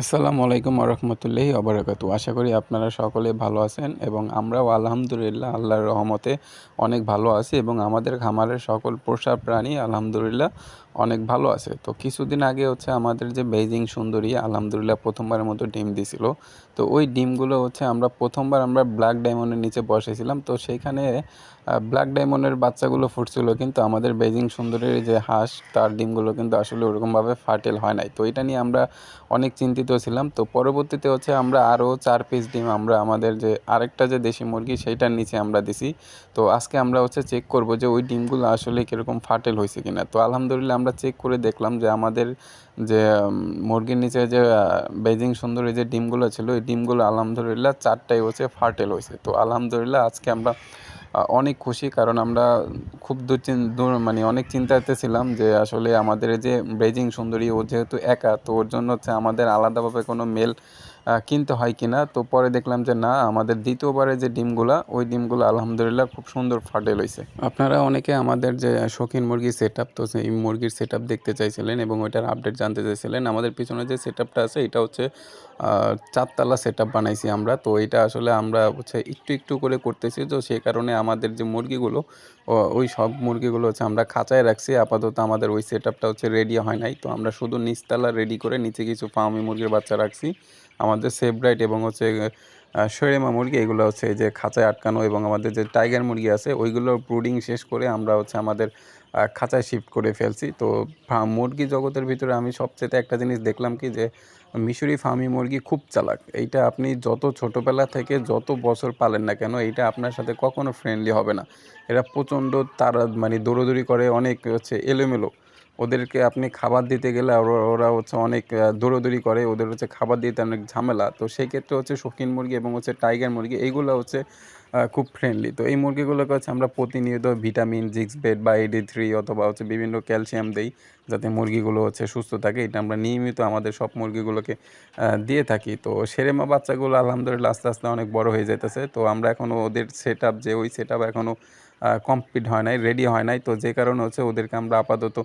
আসসালামু আলাইকুম রহমতুল্লাহি অবরাকাতু আশা করি আপনারা সকলে ভালো আছেন এবং আমরাও আলহামদুলিল্লাহ আল্লাহর রহমতে অনেক ভালো আছি এবং আমাদের খামারের সকল পোষা প্রাণী আলহামদুলিল্লাহ অনেক ভালো আছে। তো কিছুদিন আগে হচ্ছে আমাদের যে বেজিং সুন্দরী আলহামদুলিল্লাহ প্রথমবারের মতো ডিম দিছিল। তো ওই ডিমগুলো হচ্ছে আমরা প্রথমবার আমরা ব্ল্যাক ডায়মন্ডের নিচে বসেছিলাম। তো সেইখানে ব্ল্যাক ডায়মন্ডের বাচ্চাগুলো ফুটছিল কিন্তু আমাদের বেজিং সুন্দরীর যে হাঁস তার ডিমগুলো কিন্তু আসলে ওরকমভাবে ফার্টেল হয় নাই। তো এটা নিয়ে আমরা অনেক চিন্তিত ছিলাম। তো পরবর্তীতে হচ্ছে আমরা আরও চার পিস ডিম আমরা আমাদের যে আরেকটা যে দেশি মুরগি সেইটার নিচে আমরা দিছি। তো আজকে আমরা হচ্ছে চেক করব যে ওই ডিমগুলো আসলে কীরকম ফাটেল হয়েছে কিনা। তো আলহামদুলিল্লাহ আমরা চেক করে দেখলাম যে আমাদের যে মুরগির নিচে যে বেজিং সুন্দরী যে ডিমগুলো ছিল, ওই ডিমগুলো আলহামদুলিল্লাহ চারটাই হচ্ছে ফার্টেল হয়েছে। তো আলহামদুলিল্লাহ আজকে আমরা অনেক খুশি, কারণ আমরা খুব দূর মানে অনেক চিন্তাতে ছিলাম যে আসলে আমাদের যে বেজিং সুন্দরী, ও যেহেতু একা, তো ওর জন্য হচ্ছে আমাদের আলাদাভাবে কোনো মেল কিনতে হয় কি না তো পরে দেখলাম যে না, আমাদের দ্বিতীয়বারে যে ডিমগুলা, ওই ডিমগুলো আলহামদুলিল্লাহ খুব সুন্দর ফাটে হয়েছে আপনারা অনেকে আমাদের যে শৌখিন মুরগির সেট আপ তো সেই মুরগির সেট আপ দেখতে চাইছিলেন এবং ওইটার আপডেট জানতে চাইছিলেন। আমাদের পিছনে যে সেট আপটা আছে, এটা হচ্ছে চারতলা সেট আপ বানাইছি আমরা। তো এটা আসলে আমরা হচ্ছে একটু একটু করে করতেছি। তো সেই কারণে আমাদের যে মুরগিগুলো ওই সব মুরগিগুলো হচ্ছে আমরা খাঁচায় রাখছি। আপাতত আমাদের ওই সেট আপটা হচ্ছে রেডি হয় নাই। তো আমরা শুধু নিচতলা রেডি করে নিচে কিছু ফার্মি মুরগির বাচ্চা রাখছি। আমাদের সেভরাইট এবং হচ্ছে শৈরেমা মুরগি, এগুলো হচ্ছে যে খাঁচায় আটকানো এবং আমাদের যে টাইগার মুরগি আছে, ওইগুলোর ব্রুডিং শেষ করে আমরা হচ্ছে আমাদের খাঁচায় শিফট করে ফেলছি। তো মুরগি জগতের ভিতরে আমি সবচেয়ে একটা জিনিস দেখলাম কি যে, মিশরি ফার্মি মুরগি খুব চালাক। এইটা আপনি যত ছোটোবেলা থেকে যত বছর পালেন না কেন, এইটা আপনার সাথে কখনো ফ্রেন্ডলি হবে না। এরা প্রচণ্ড তারা মানে দৌড়োদৌড়ি করে, অনেক হচ্ছে এলোমেলো। ওদেরকে আপনি খাবার দিতে গেলে ওরা হচ্ছে অনেক দৌড়োদৌড়ি করে, ওদের হচ্ছে খাবার দিতে অনেক ঝামেলা। তো সেই ক্ষেত্রে হচ্ছে শৌখিন মুরগি এবং হচ্ছে টাইগার মুরগি, এইগুলো হচ্ছে খুব ফ্রেন্ডলি তো এই মুরগিগুলোকে হচ্ছে আমরা প্রতিনিয়ত ভিটামিন জিক্স বেড বা এডি থ্রি অথবা হচ্ছে বিভিন্ন ক্যালসিয়াম দেই, যাতে মুরগিগুলো হচ্ছে সুস্থ থাকে। এটা আমরা নিয়মিত আমাদের সব মুরগিগুলোকে দিয়ে থাকি। তো সেরেমা বাচ্চাগুলো আলহামদুলিল্লাহ আস্তে আস্তে অনেক বড় হয়ে যেতেছে তো আমরা এখনও ওদের সেট যে ওই সেট আপ এখনও কমপ্লিট হয় নাই রেডি হয় নাই। তো যে কারণে হচ্ছে ওদেরকে আমরা আপাতত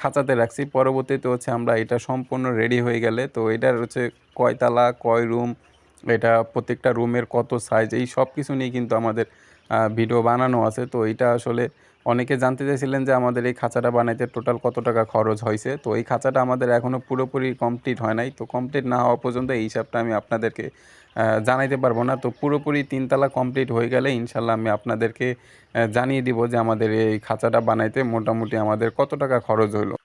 খাঁচাতে রাখছি। পরবর্তীতে হচ্ছে আমরা এটা সম্পূর্ণ রেডি হয়ে গেলে তো এটার হচ্ছে কয়তালা কয় রুম এটা প্রত্যেকটা রুমের কত সাইজ এই সব কিছু নিয়ে কিন্তু আমাদের ভিডিও বানানো আছে। তো এটা আসলে অনেকে জানতে চাইছিলেন যে আমাদের এই খাঁচাটা বানাইতে টোটাল কত টাকা খরচ হয়েছে। তো এই খাঁচাটা আমাদের এখনও পুরোপুরি কমপ্লিট হয় নাই। তো কমপ্লিট না হওয়া পর্যন্ত এই হিসাবটা আমি আপনাদেরকে জানাইতে পারব না। তো পুরোপুরি তিনতলা কমপ্লিট হয়ে গেলে ইনশাল্লাহ আমি আপনাদেরকে জানিয়ে দিব যে আমাদের এই খাঁচাটা বানাইতে মোটামুটি আমাদের কত টাকা খরচ হলো